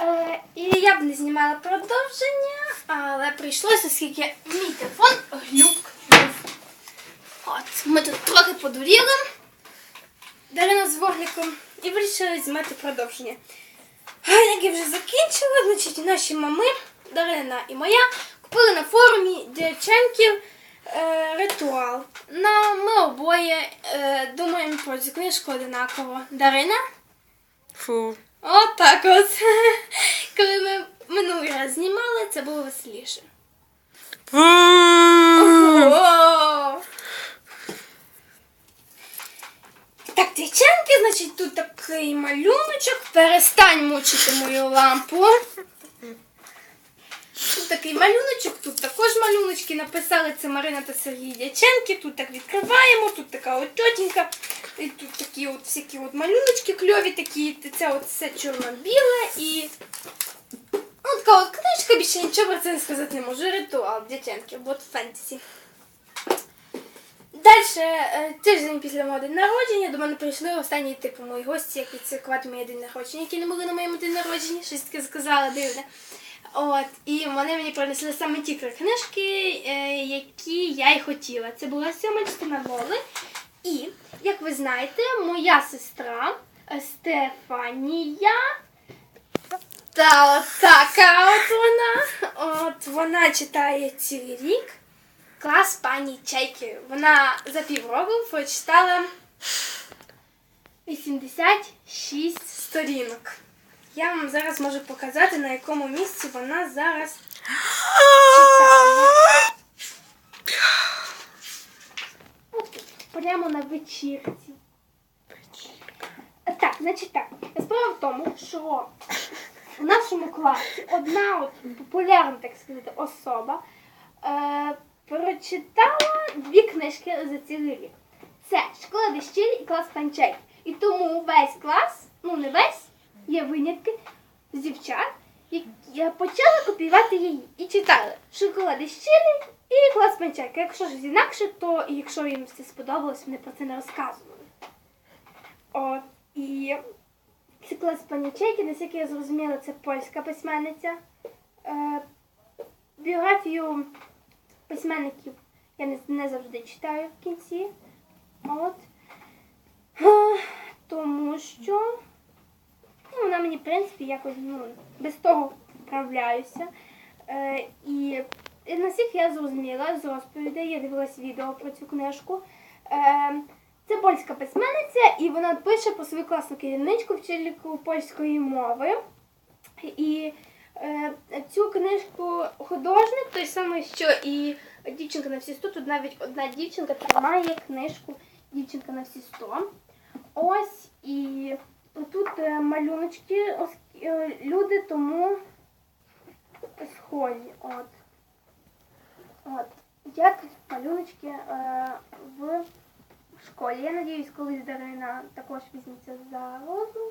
Е, і я б не знімала продовження, але прийшлося, оскільки мій телефон глюкнув. От, ми тут трохи подуріли. Дарина з вогником і вирішили знімати продовження. А як я вже закінчила, значить наші мами, Дарина і моя, купили на форумі Дяченків е, ритуал. На, ми обоє е, думаємо про цю книжку одинаково. Дарина? Фу. От так от. Коли ми минулий раз знімали, це було веселіше. Так, дівчанки, значить, тут такий малюночок. Перестань мучити мою лампу. Тут такий малюночок, тут також малюночки. Написали це Марина та Сергій Дяченки. Тут так відкриваємо, тут така от тітенька. І тут такі от всякі от малюночки кльові такі. Це от все чорно-біле і. Ну, така от книжка, більше нічого про це не сказати не можу. Ритуал Дяченки, от фентезі. Далі, тиждень після мого день народження, до мене прийшли останні типу мої гості, які святкувати моє день народження, які не могли на моєму день народження, щось таке сказала дивне. От, і вони мені принесли саме ті книжки, е, які я й хотіла. Це була сьома частина Лоли. І, як ви знаєте, моя сестра е, Стефанія. Та така от вона. От вона читає цілий рік клас пані Чайки. Вона за півроку прочитала 86 сторінок. Я вам зараз можу показати, на якому місці вона зараз читає. От, Прямо на вечірці. Так, значить так. Справа в тому, що в нашому класі одна от популярна, так сказати, особа е, прочитала дві книжки за цілий рік. Це школа дещилі і клас панчей. І тому весь клас, ну не весь, є винятки з дівчат, які почали копіювати її і читали школа дещилі і клас панчейки. Якщо щось інакше, то якщо їм все сподобалось, вони про це не розказували. От, і це клас панічейки, наскільки я зрозуміла, це польська письменниця. Е, біографію письменників я не, не завжди читаю в кінці. От. Е, Тому що ну, вона мені, в принципі, якось ну, без того вправляюся. Е, і і наскільки я зрозуміла з розповідей, я дивилась відео про цю книжку. Е, це польська письменниця, і вона пише про свою класну керівничку, вчительку польської мови. І е, цю книжку художник, той самий, що і дівчинка на всі сто. Тут навіть одна дівчинка тримає книжку Дівчинка на всі сто. Ось і тут е, малюночки, е, люди тому схожі. От. От. Як малюночки е, в школі. Я надіюсь, колись Дарина також візьметься за розум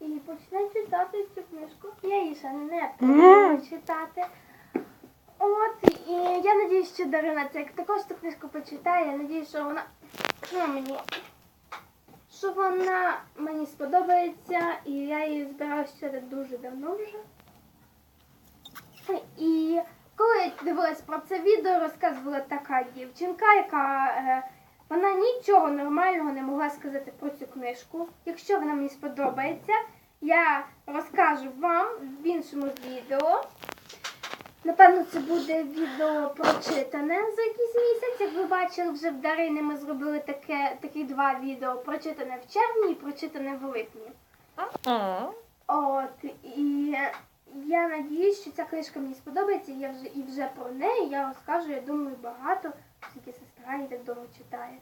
і почне читати цю книжку. Я її ще не почала читати. От, і я надіюсь, що Дарина це також цю книжку почитає. Я надіюсь, що вона ну, мені, що вона мені сподобається, і я її читати дуже давно вже. І коли я дивилась про це відео, розказувала така дівчинка, яка е, вона нічого нормального не могла сказати про цю книжку. Якщо вона мені сподобається, я розкажу вам в іншому відео. Напевно, це буде відео прочитане за якийсь місяць. Як ви бачили, вже в Дарини ми зробили таке, такі два відео прочитане в червні і прочитане в липні. От, і я надіюсь, що ця книжка мені сподобається, я вже і вже про неї я розкажу, я думаю, багато, оскільки сестра її так довго читає.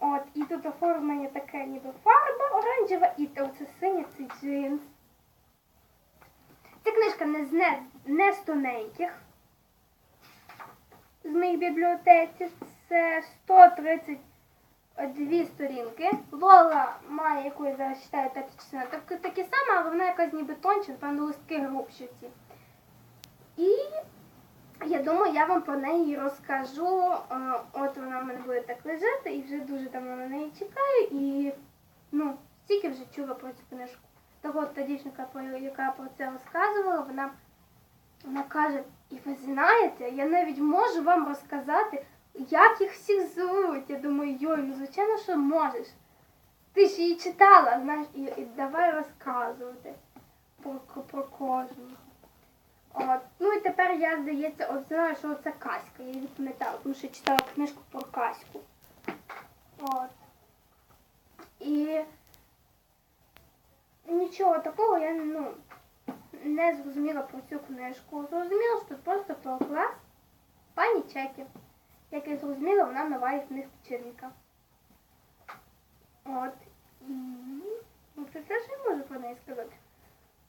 От, і тут оформлення таке ніби фарба оранжева, і це синя, це джинс. Ця книжка не з, не, не з тоненьких з моїх бібліотеці. Це 132 сторінки. Лола має, яку я зараз читаю п'ята частина, так, таке саме, але вона якась ніби тонче, напевно, листки грубші ці. І я думаю, я вам про неї розкажу. Е, От вона в мене буде так лежати і вже дуже давно на неї чекаю. І ну, стільки вже чула про цю книжку. Того та дівчинка, яка про це розказувала, вона, вона каже, і ви знаєте, я навіть можу вам розказати, як їх всіх звуть. Я думаю, йой, ну звичайно, що можеш. Ти ж її читала, знаєш, і, і давай розказувати про, про кожного. От. Ну і тепер я, здається, от знаю, що це казка. Я її пам'ятала, тому що читала книжку про казку. От. І нічого такого я ну, не зрозуміла про цю книжку. Зрозуміла, що тут просто про клас пані Чеки. Як я зрозуміла, вона нова їх них вчителька. От. Ну, це все, що я можу про неї сказати.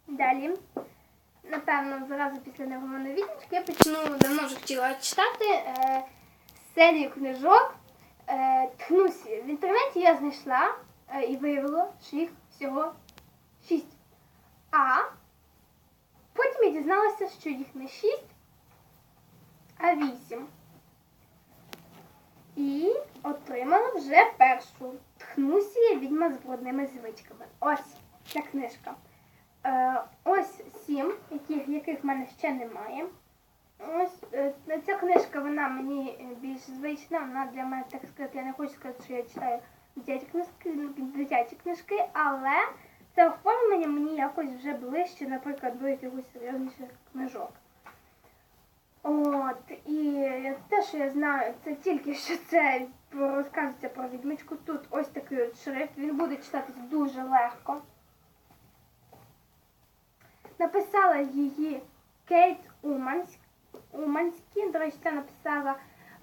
Далі. Напевно, зразу після невгомонної відмічки я почну давно вже хотіла читати е, серію книжок е, Тхнусі. В інтернеті я знайшла е, і виявила, що їх всього шість. А потім я дізналася, що їх не шість, а вісім. І отримала вже першу Тхнусія відьма з брудними звичками. Ось ця книжка. Е, ось сім, яких, яких в мене ще немає. Ось е, ця книжка, вона мені е, більш звична, вона для мене, так сказати, я не хочу сказати, що я читаю дитячі книжки, дитячі книжки, але це оформлення мені якось вже ближче, наприклад, до якихось серйозніших книжок. От, і те, що я знаю, це тільки що це розказується про відмічку. Тут ось такий от шрифт, він буде читатись дуже легко. Написала її Кейт Уманськ, Уманський, до речі, це написала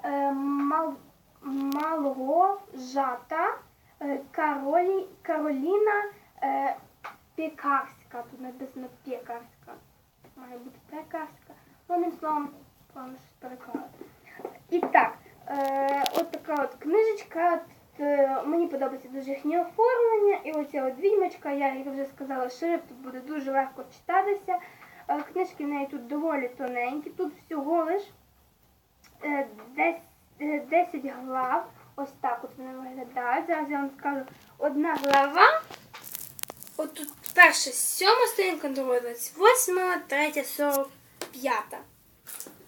е, Мал, Малго Жата е, Каролі, Кароліна е, Пекарська. Тут написано Пекарська. Має бути Пекарська. Одним словом, певно, щось переклала. І так, е, от така от книжечка. Тут, е, мені подобається дуже їхнє оформлення. І оця от відьмочка, я як вже сказала, шрифт тут буде дуже легко читатися. Е, книжки в неї тут доволі тоненькі. Тут всього лиш е, десь, е, 10 глав. Ось так от вони виглядають. Зараз я вам скажу одна глава. От тут перша сьома сторінка, друга 28, третя 45.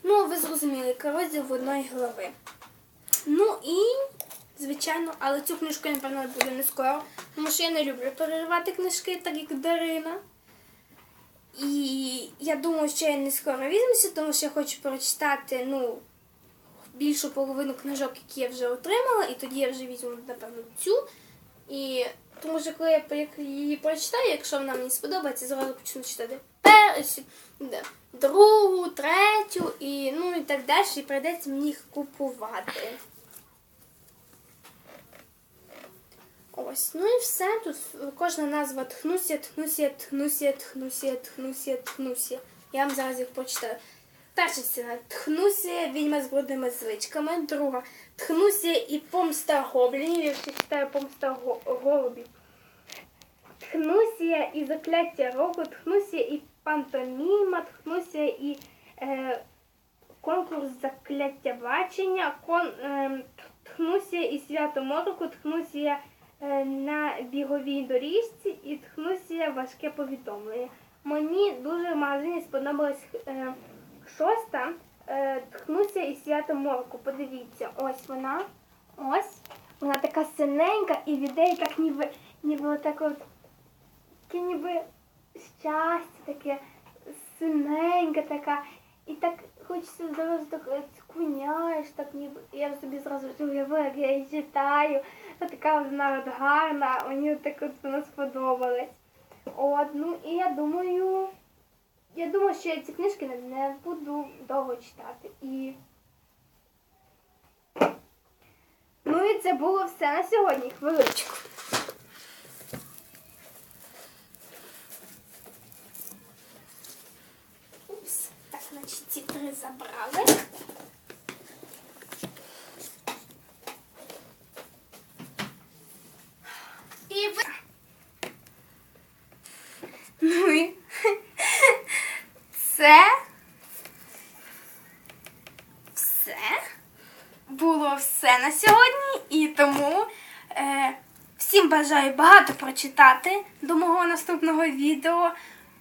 Ну, ви зрозуміли, розділ в одної глави. Ну і, звичайно, але цю книжку я, напевно, буду не скоро, тому що я не люблю переривати книжки, так як Дарина. І я думаю, що я не скоро візьмуся, тому що я хочу прочитати, ну, більшу половину книжок, які я вже отримала, і тоді я вже візьму, напевно, цю. І тому що коли я її прочитаю, якщо вона мені сподобається, зразу почну читати першу, другу, третю і ну і так далі, і прийдеться мені їх купувати. Ось, ну і все. Тут кожна назва тхнусія, тхнусія, тхнусія, тхнусія, тхнусія, тхнусія. Я вам зараз їх прочитаю. Перша сцена Тхнусія, відьма з брудними звичками. Друга Тхнусія і помста гоблінів. Я ще читаю помста голубів. Тхнусія і закляття року, Тхнусія і пантоміма, Тхнусія і е, конкурс закляття бачення, кон, е, Тхнусія і свято мороку, Тхнусія е, на біговій доріжці і Тхнусія важке повідомлення. Мені дуже в магазині сподобалась е, шоста е, Тхнусія і свято мороку. Подивіться, ось вона. Ось. Вона така синенька і в ідеї так ніби, ніби отак от таке ніби щастя, таке синенька така. І так хочеться зразу так е, скуняєш, так ніби. Я собі зразу уявила, як я її читаю. Така вона от гарна, мені так от вона сподобалась. От, ну і я думаю, я думаю, що я ці книжки не, буду довго читати. І Ну і це було все на сьогодні. Хвиличку. Упс. Так, значить, ці три забрали. І ви... Ну і це все було все на сьогодні, і тому е, всім бажаю. багато прочитати до мого наступного відео.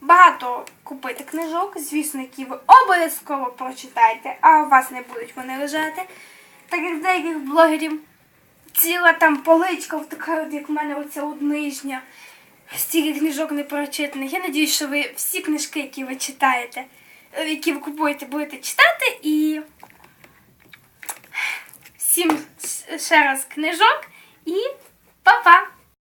Багато купити книжок, звісно, які ви обов'язково прочитаєте, а у вас не будуть вони лежати. Так як в деяких блогерів ціла там поличка, така, як в мене оця от нижня. Стільки книжок не прочитаних. Я надіюсь, що ви всі книжки, які ви читаєте, які ви купуєте, будете читати. І всім ще раз книжок і па-па!